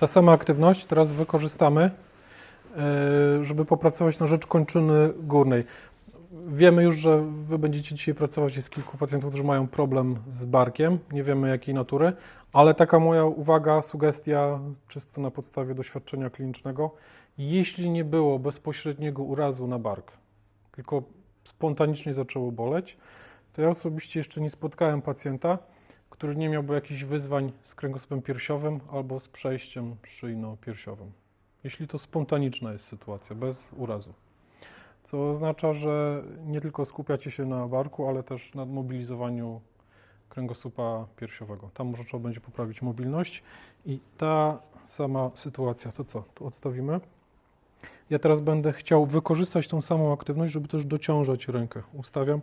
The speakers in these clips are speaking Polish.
Ta sama aktywność teraz wykorzystamy, e, żeby popracować na rzecz kończyny górnej. Wiemy już, że Wy będziecie dzisiaj pracować. Jest kilku pacjentów, którzy mają problem z barkiem. Nie wiemy jakiej natury, ale taka moja uwaga, sugestia, czysto na podstawie doświadczenia klinicznego. Jeśli nie było bezpośredniego urazu na bark, tylko spontanicznie zaczęło boleć, to ja osobiście jeszcze nie spotkałem pacjenta, który nie miałby jakichś wyzwań z kręgosłupem piersiowym albo z przejściem szyjno-piersiowym. Jeśli to spontaniczna jest sytuacja, bez urazu. Co oznacza, że nie tylko skupiacie się na barku, ale też na mobilizowaniu kręgosłupa piersiowego. Tam może trzeba będzie poprawić mobilność i ta sama sytuacja, to co? Tu odstawimy. Ja teraz będę chciał wykorzystać tą samą aktywność, żeby też dociążać rękę. Ustawiam.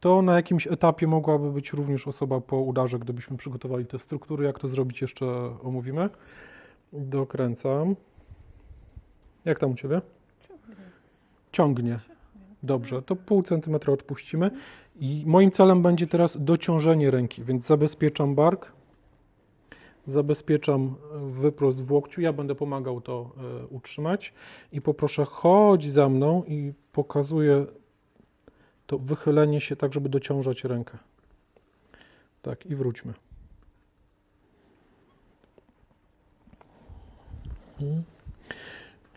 To na jakimś etapie mogłaby być również osoba po udarze, gdybyśmy przygotowali te struktury. Jak to zrobić, jeszcze omówimy. Dokręcam. Jak tam u Ciebie? Ciągnie. Dobrze, to pół centymetra odpuścimy. I moim celem będzie teraz dociążenie ręki, więc zabezpieczam bark, zabezpieczam wyprost w łokciu. Ja będę pomagał to e, utrzymać i poproszę, chodź za mną i pokazuję to wychylenie się tak, żeby dociążać rękę. Tak, i wróćmy.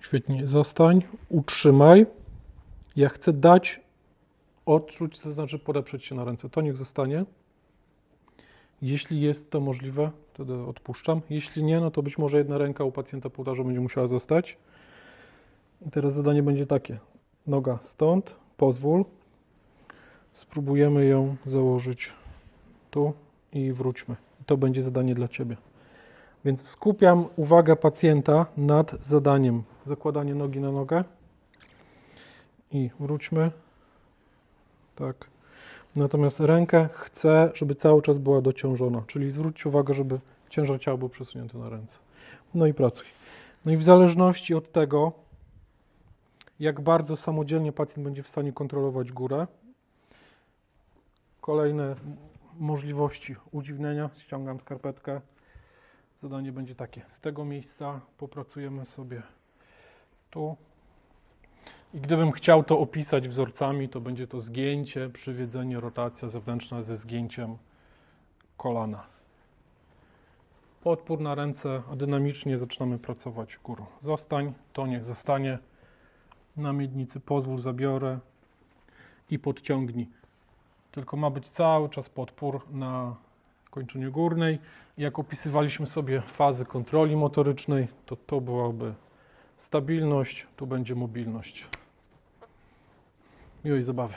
Świetnie, zostań, utrzymaj. Ja chcę dać odczuć, to znaczy podeprzeć się na ręce. To niech zostanie. Jeśli jest to możliwe, wtedy odpuszczam. Jeśli nie, no to być może jedna ręka u pacjenta po udarze będzie musiała zostać. I teraz zadanie będzie takie. Noga stąd, pozwól. Spróbujemy ją założyć tu i wróćmy. To będzie zadanie dla Ciebie. Więc skupiam uwagę pacjenta nad zadaniem. Zakładanie nogi na nogę. I wróćmy. Tak. Natomiast rękę chcę, żeby cały czas była dociążona. Czyli zwróćcie uwagę, żeby ciężar ciała był przesunięty na ręce. No i pracuj. No i w zależności od tego, jak bardzo samodzielnie pacjent będzie w stanie kontrolować górę, kolejne możliwości udziwnienia. Ściągam skarpetkę. Zadanie będzie takie. Z tego miejsca popracujemy sobie tu. I gdybym chciał to opisać wzorcami, to będzie to zgięcie, przywiedzenie, rotacja zewnętrzna ze zgięciem kolana. Podpór na ręce, a dynamicznie zaczynamy pracować górą. Zostań, to niech zostanie. Na miednicy pozwól, zabiorę i podciągnij. Tylko ma być cały czas podpór na kończynie górnej. Jak opisywaliśmy sobie fazy kontroli motorycznej, to to byłaby stabilność, tu będzie mobilność. Miłej zabawy.